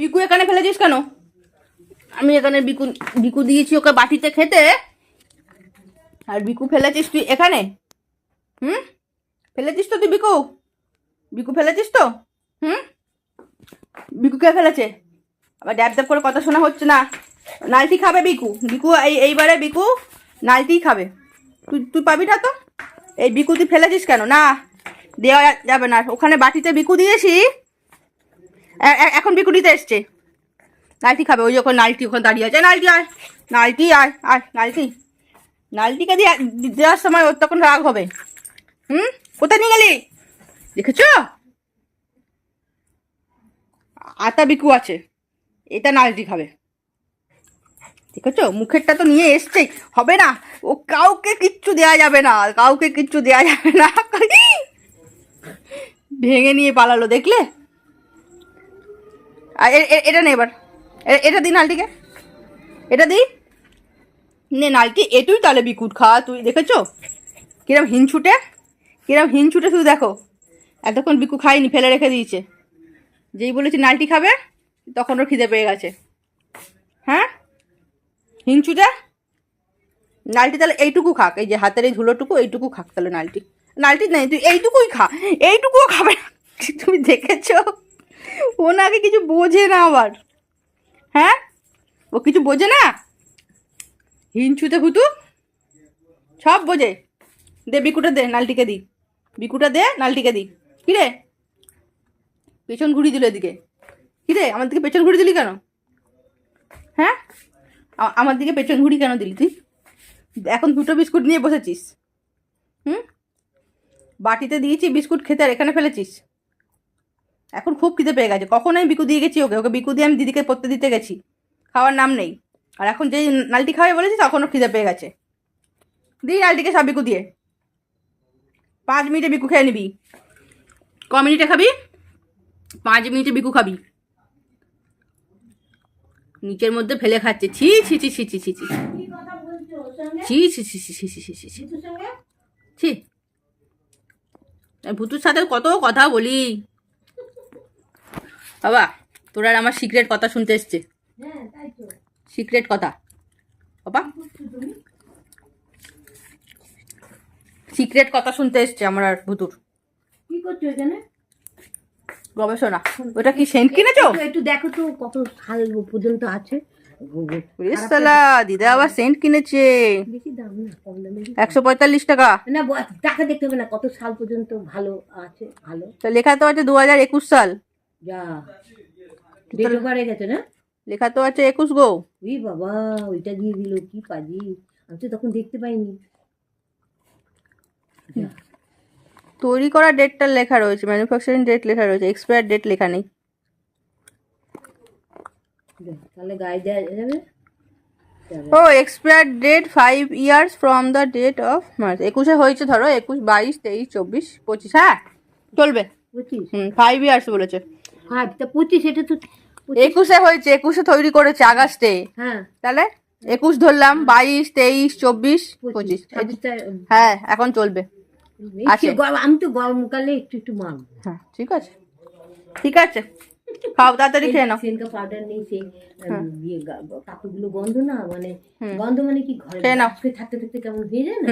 বিকু এখানে ফেলেছিস কেন? আমি এখানে বিকু বিকু দিয়েছি ওকে বাটিতে খেতে। আর বিকু ফেলেছিস তুই এখানে? হুম? ফেলেছিস তো তুই বিকু? বিকু ফেলেছিস তো? হুম? বিকু কে ফেলেছে? আবার ড্যাব ড্যাব করে কথা শোনা হচ্ছে না। নালটি খাবে বিকু। বিকু এই, এইবারে বিকু নালটি খাবে। তুই তুই পাবি না তো? এই বিকু তুই ফেলেছিস কেন? না, দেওয়া যাবে না। ওখানে বাটিতে বিকু দিয়েছি। এখন বিকু দিতে এসছে। নালটি খাবে, ওই যখন নালটি ওখানে দাঁড়িয়ে আছে। নালটি আয় নালটি আয় আয় নালটি নালটিকে দিয়ে দেওয়ার সময় ওর তখন রাগ হবে। হুম? কোথায় নিয়ে গেলি? দেখেছ? আতা বিকু আছে, এটা নালটি খাবে। দেখেছ? মুখেরটা তো নিয়ে এসছেই হবে না। ও কাউকে কিচ্ছু দেওয়া যাবে না। কাউকে কিচ্ছু দেওয়া যাবে না। ভেঙে নিয়ে পালালো, দেখলে? এটা নে এবার। এটা দিই নালটিকে। এটা দিই নে নালটি, এটুই তাহলে বিকুট খা, তুই দেখেছ? কিরম হিনছুটে কিরম হিনছুটে শুধু দেখো। এতক্ষণ বিকু খাইনি, ফেলে রেখে দিয়েছে। যেই বলেছি নালটি খাবে, তখন ওর খিদে পেয়ে গেছে। হ্যাঁ? হিংচুটা নালটি তাহলে এইটুকু খাক, এই যে হাতের এই ঝুলোটুকু এইটুকু খাক তাহলে নালটি। নালটি নেই, তুই এইটুকুই খা, এইটুকুও খাবে না। তুমি দেখেছ? ও নাকি কিছু বোঝে না আবার। হ্যাঁ? ও কিছু বোঝে না? হিংচুতে হুতু সব বোঝে। দে বিকুটা দে, নালটিকে দি। বিকুটা দে, নালটিকে দি। কিরে পেছন ঘুরিয়ে দিল এদিকে। কিরে আমার দিকে পেছন ঘুরিয়ে দিলি কেন? হ্যাঁ? আমার দিকে পেছন ঘুরি কেন দিলি তুই? এখন দুটো বিস্কুট নিয়ে বসেছিস। হুম? বাটিতে দিয়েছি বিস্কুট খেতে, আর এখানে ফেলেছিস। এখন খুব খিদে পেয়ে গেছে কখন আমি বিকু দিয়ে গেছি ওকে ওকে বিকু দিয়ে আমি দিদিকে পড়তে দিতে গেছি খাওয়ার নাম নেই আর এখন যেই নালটি খাওয়াই বলেছি তখন ও খিদে পেয়ে গেছে দিই নালটিকে সব বিকু দিয়ে পাঁচ মিনিটে বিকু খেয়ে নিবি ক মিনিটে খাবি পাঁচ মিনিটে বিকু খাবি নিচের মধ্যে ফেলে খাচ্ছে ছি ছি ছি ছি ছি ছি ছি ছি ছি ছি ছি ছি ছি ছি ছি ছি ছি ভুতুর সাথে কত কথা বলি বাবা তোর আর আমার সিক্রেট কথা শুনতে এসছে। সিক্রেট কথা। বাবা। সিক্রেট কথা শুনতে এসছে আমার আর ভুতুর কি করছ এখানে? গবেষণা। ওটা কি সেন্ট কিনেছো? একটু- দেখো তো কত সাল পর্যন্ত আছে। সালা দিদা আবার সেন্ট কিনেছে। একশো পঁয়তাল্লিশ টাকা। না টাকা দেখতে হবে না কত সাল পর্যন্ত ভালো আছে ভালো। তা লেখা তো আছে দু হাজার একুশ সাল। যা। ডেট ওভার গেছে না? লেখা তো আছে একুশ গো। ওই বাবা ওইটা দিয়ে দিল কি পাজি? আমি তো তখন দেখতে পাইনি। তৈরি করা ডেটটা লেখা রয়েছে ম্যানুফ্যাকচারিং ডেট লেখা রয়েছে এক্সপায়ার ডেট লেখা নেই। তাহলে গায়ে দেওয়া যাবে। ও expire date five years from the date of March একুশে হয়েছে ধরো একুশ বাইশ তেইশ চব্বিশ পঁচিশ হ্যাঁ চলবে। হুম ফাইভ ইয়ার্স বলেছে। হ্যাঁ তা পঁচিশ এটা তো একুশে হয়েছে একুশে তৈরি করেছে আগস্টে। হ্যাঁ। তাহলে একুশ ধরলাম বাইশ তেইশ চব্বিশ পঁচিশ হ্যাঁ এখন চলবে। আমি তো গরমকালে একটু একটু মারব। হ্যাঁ ঠিক আছে। ঠিক আছে। খাও তাড়াতাড়ি খেয়ে নাও। সেনকা পাউডার নেই সেই হ্যাঁ। ইয়ে কাপড়গুলো গন্ধ না মানে গন্ধ মানে কি ঘরে খেয়ে নাও। থাকতে থাকতে কেমন হয়ে যায় না?